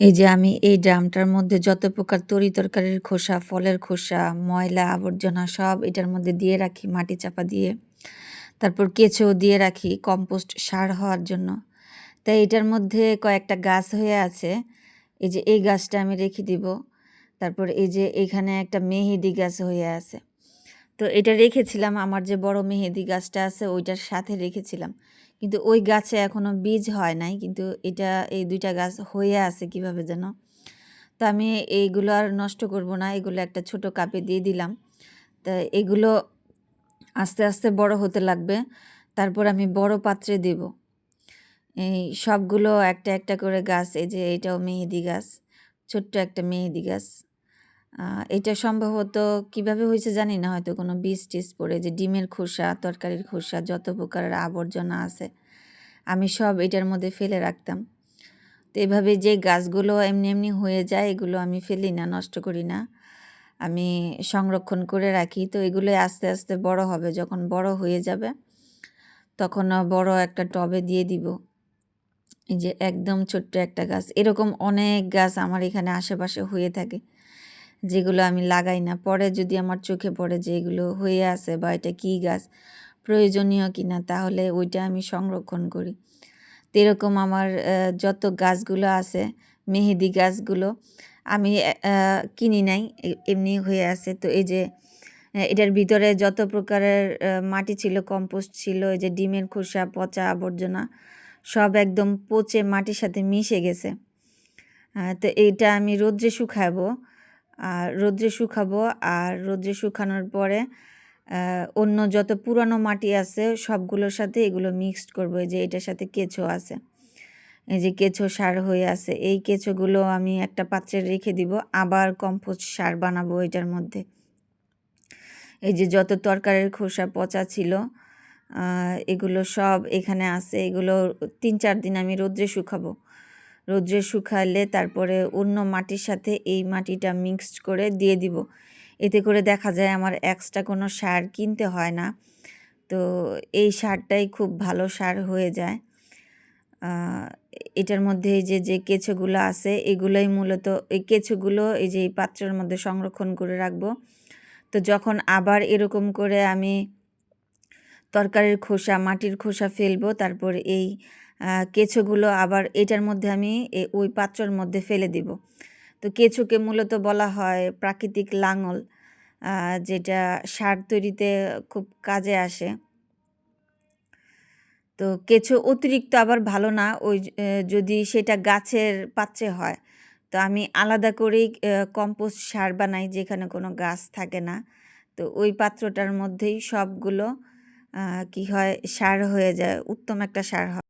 এই যে আমি এই ড্রামটার মধ্যে যত প্রকার তরি তরকারির খোসা, ফলের খোসা, ময়লা, আবর্জনা সব এটার মধ্যে দিয়ে রাখি মাটি চাপা দিয়ে। তারপর কেঁচো দিয়ে রাখি কম্পোস্ট সার হওয়ার জন্য। তাই এটার মধ্যে কয়েকটা গাছ হয়ে আছে। এই যে এই গাছটা আমি রেখে দিব। তারপর এই যে এখানে একটা মেহেদি গাছ হয়ে আছে। তো এটা রেখেছিলাম, আমার যে বড় মেহেদি গাছটা আছে ওইটার সাথে রেখেছিলাম। কিন্তু ওই গাছে এখনও বীজ হয় নাই, কিন্তু এটা এই দুইটা গাছ হয়ে আছে কীভাবে যেন। তো আমি এইগুলো আর নষ্ট করব না, এগুলো একটা ছোট কাপে দিয়ে দিলাম। তা এগুলো আস্তে আস্তে বড় হতে লাগবে, তারপর আমি বড় পাত্রে দেব। এই সবগুলো একটা একটা করে গাছ, এই যে এটাও মেহেদি গাছ, ছোট্ট একটা মেহেদি গাছ। এটা সম্ভবত কীভাবে হয়েছে জানি না, হয়তো কোনো বীজ টিজ পড়ে, যে ডিমের খোসা, তরকারির খোসা, যত প্রকারের আবর্জনা আছে, আমি সব এটার মধ্যে ফেলে রাখতাম। তো এভাবে যে গাছগুলো এমনি এমনি হয়ে যায়, এগুলো আমি ফেলি না, নষ্ট করি না। আমি সংরক্ষণ করে রাখি। তো এগুলো আস্তে আস্তে বড় হবে। যখন বড় হয়ে যাবে, তখন বড় একটা টবে দিয়ে দিব। এই যে একদম ছোট্ট একটা গাছ। এরকম অনেক গাছ আমার এখানে আশেপাশে হয়ে থাকে। যেগুলো আমি লাগাই না। পরে যদি আমার চোখে পড়ে যে এগুলো হয়ে আছে বা এটা কী গাছ, প্রয়োজনীয় কিনা তাহলে ওইটা আমি সংরক্ষণ করি। তো এরকম আমার যত গাছগুলো আছে, মেহেদি গাছগুলো আমি কিনি নাই এমনি হয়ে আছে। তো এই যে এটার ভিতরে যত প্রকারের মাটি ছিল, কম্পোস্ট ছিল, এই যে ডিমের খোসা, পচা আবর্জনা, সব একদম পচে মাটির সাথে মিশে গেছে। তো এইটা আমি রোদ্রে শুকাবো। আর রোদ্রে শুকাবো। আর রোদ্রে শুকানোর পরে অন্য যত পুরানো মাটি আছে, সবগুলোর সাথে এগুলো মিক্সড করব। যে এটার সাথে কেঁচো আছে। এই যে কেঁচো সার হয়ে আছে। এই কেঁচোগুলো আমি একটা পাত্রে রেখে দিব। আবার কম্পোস্ট সার বানাবো এটার মধ্যে। এই যে যত তরকারির খোসা পচা ছিল এগুলো সব এখানে আছে। এগুলো তিন চার দিন আমি রোদ্রে শুকাবো। রোদ্রে শুকালে তারপরে অন্য মাটির সাথে এই মাটিটা মিক্সড করে দিয়ে দিব। এতে করে দেখা যায় আমার এক্সট্রা কোনো সার কিনতে হয় না। তো এই সারটাই খুব ভালো সার হয়ে যায়। এটার মধ্যে যে যে কেঁচোগুলো আছে, এগুলোই মূলত, এই কেঁচোগুলো এই যে, এই পাত্রের মধ্যে সংরক্ষণ করে রাখব। তো যখন আবার এরকম করে আমি তরকারির খোসা, মাটির খোসা ফেলব, তারপর এই কেঁচোগুলো আবার এটার মধ্যে আমি ওই পাত্রর মধ্যে ফেলে দিব। তো কেঁচোকে মূলত বলা হয় প্রাকৃতিক লাঙল যেটা সার তৈরিতে খুব কাজে আসে। তো কেঁচো অতিরিক্ত আবার ভালো না, ওই যদি সেটা গাছের পাত্রে হয়। তো আমি আলাদা করেই কম্পোস্ট সার বানাই, যেখানে কোনো গাছ থাকে না। তো ওই পাত্রটার মধ্যেই সবগুলো কি হয়? সার হয়ে যায় উত্তম একটা সার হয়।